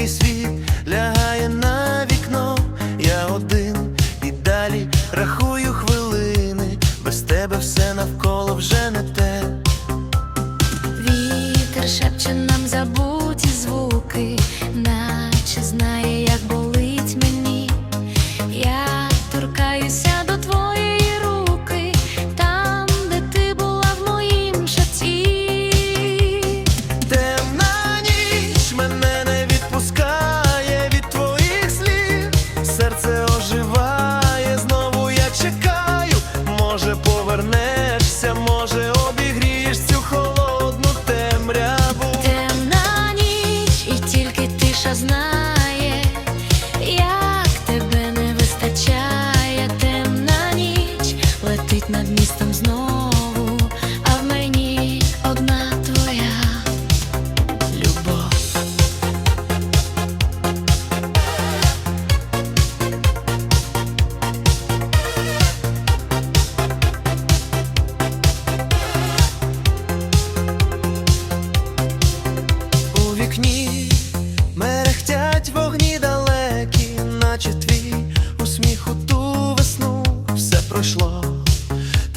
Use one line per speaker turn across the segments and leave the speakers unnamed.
тихий світ лягає на вікно, я один і далі рахую хвилини, без тебе все навколо вже не те.
Вітер шепче нам забув.
може повернешся, може обігрієш цю холодну темряву.
Темна ніч, і тільки тиша знає.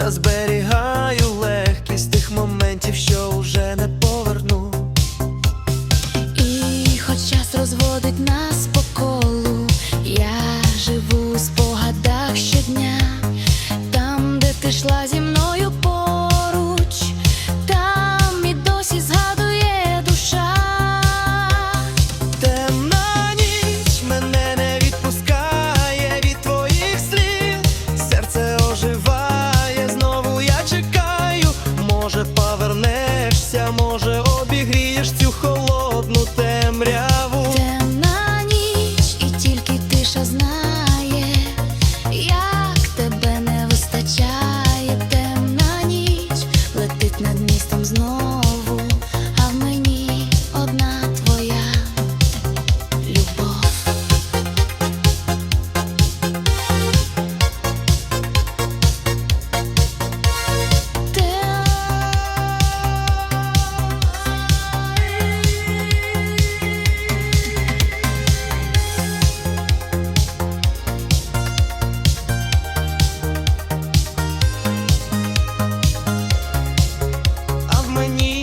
та зберігаю легкість тих моментів, що уже не поверну.
І хоч час розводить нас по колу, я живу в спогадах щодня, там, де ти йшла зі
Повернешся, може, обігрієш цю холодну темряву.
Темна ніч, і тільки тиша знає,
мені.